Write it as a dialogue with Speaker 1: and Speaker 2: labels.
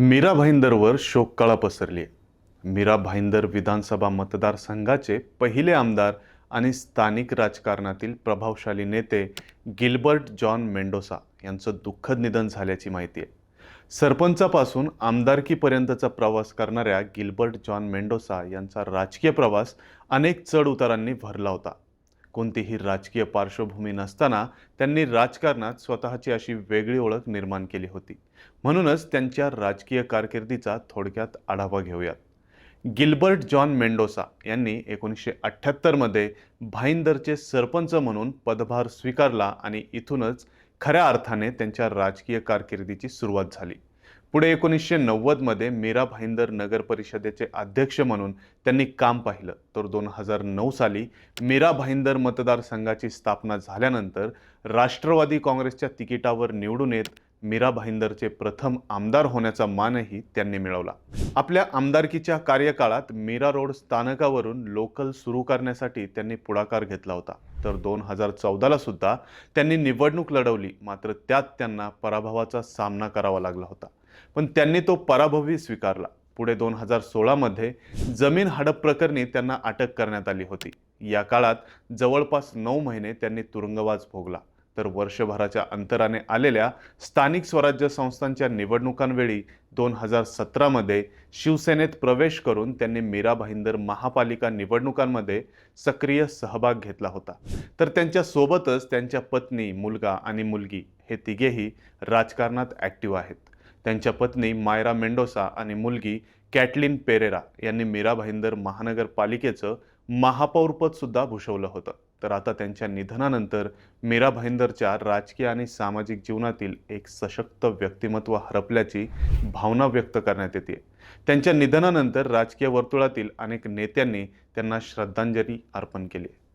Speaker 1: मीरा भाईंदरवर शोककळा पसरली. आहे मीरा भाईंदर विधानसभा मतदारसंघाचे पहिले आमदार आणि स्थानिक राजकारणातील प्रभावशाली नेते गिल्बर्ट जॉन मेंडोसा यांचं दुःखद निधन झाल्याची माहिती आहे. सरपंचापासून आमदारकीपर्यंतचा प्रवास करणाऱ्या गिल्बर्ट जॉन मेंडोसा यांचा राजकीय प्रवास अनेक चढ उतारांनी भरला होता. कोणतीही राजकीय पार्श्वभूमी नसताना त्यांनी राजकारणात स्वतःची अशी वेगळी ओळख निर्माण केली होती. म्हणूनच त्यांच्या राजकीय कारकिर्दीचा थोडक्यात आढावा घेऊयात. गिल्बर्ट जॉन मेंडोसा यांनी एकोणीसशे अठ्ठ्याहत्तरमध्ये भाईंदरचे सरपंच म्हणून पदभार स्वीकारला आणि इथूनच खऱ्या अर्थाने त्यांच्या राजकीय कारकिर्दीची सुरुवात झाली. पुढे एकोणीसशे नव्वदमध्ये मीरा भाईंदर नगर परिषदेचे अध्यक्ष म्हणून त्यांनी काम पाहिलं. तर दोन हजार नऊ साली मीरा भाईंदर मतदारसंघाची स्थापना झाल्यानंतर राष्ट्रवादी काँग्रेसच्या तिकिटावर निवडून येत मीरा भाईंदरचे प्रथम आमदार होण्याचा मानही त्यांनी मिळवला. आपल्या आमदारकीच्या कार्यकाळात मीरा रोड स्थानकावरून लोकल सुरू करण्यासाठी त्यांनी पुढाकार घेतला होता. तर दोन हजार चौदाला सुद्धा त्यांनी निवडणूक लढवली. मात्र त्यात त्यांना पराभवाचा सामना करावा लागला होता. पण त्यांनी तो पराभवही स्वीकारला. पुढे दोन हजार सोळामध्ये जमीन हडप प्रकरणी त्यांना अटक करण्यात आली होती. या काळात जवळपास नऊ महिने त्यांनी तुरुंगवास भोगला. तर वर्षभराच्या अंतराने आलेल्या स्थानिक स्वराज्य संस्थांच्या निवडणुकांवेळी दोन हजार सतरामध्ये शिवसेनेत प्रवेश करून त्यांनी मीरा भाईंदर महापालिका निवडणुकांमध्ये सक्रिय सहभाग घेतला होता. तर त्यांच्या सोबतच त्यांच्या पत्नी मुलगा आणि मुलगी हे तिघेही राजकारणात ॲक्टिव्ह आहेत. त्यांच्या पत्नी मायरा मेंडोसा आणि मुलगी कॅटलिन पेरेरा यांनी मीरा भाईंदर महानगरपालिकेचं महापौरपद सुद्धा भूषवलं होतं. तर आता त्यांच्या निधनानंतर मीरा भाईंदरच्या राजकीय आणि सामाजिक जीवनातील एक सशक्त व्यक्तिमत्व हरपल्याची भावना व्यक्त करण्यात येते. त्यांच्या निधनानंतर राजकीय वर्तुळातील अनेक नेत्यांनी त्यांना श्रद्धांजली अर्पण केली.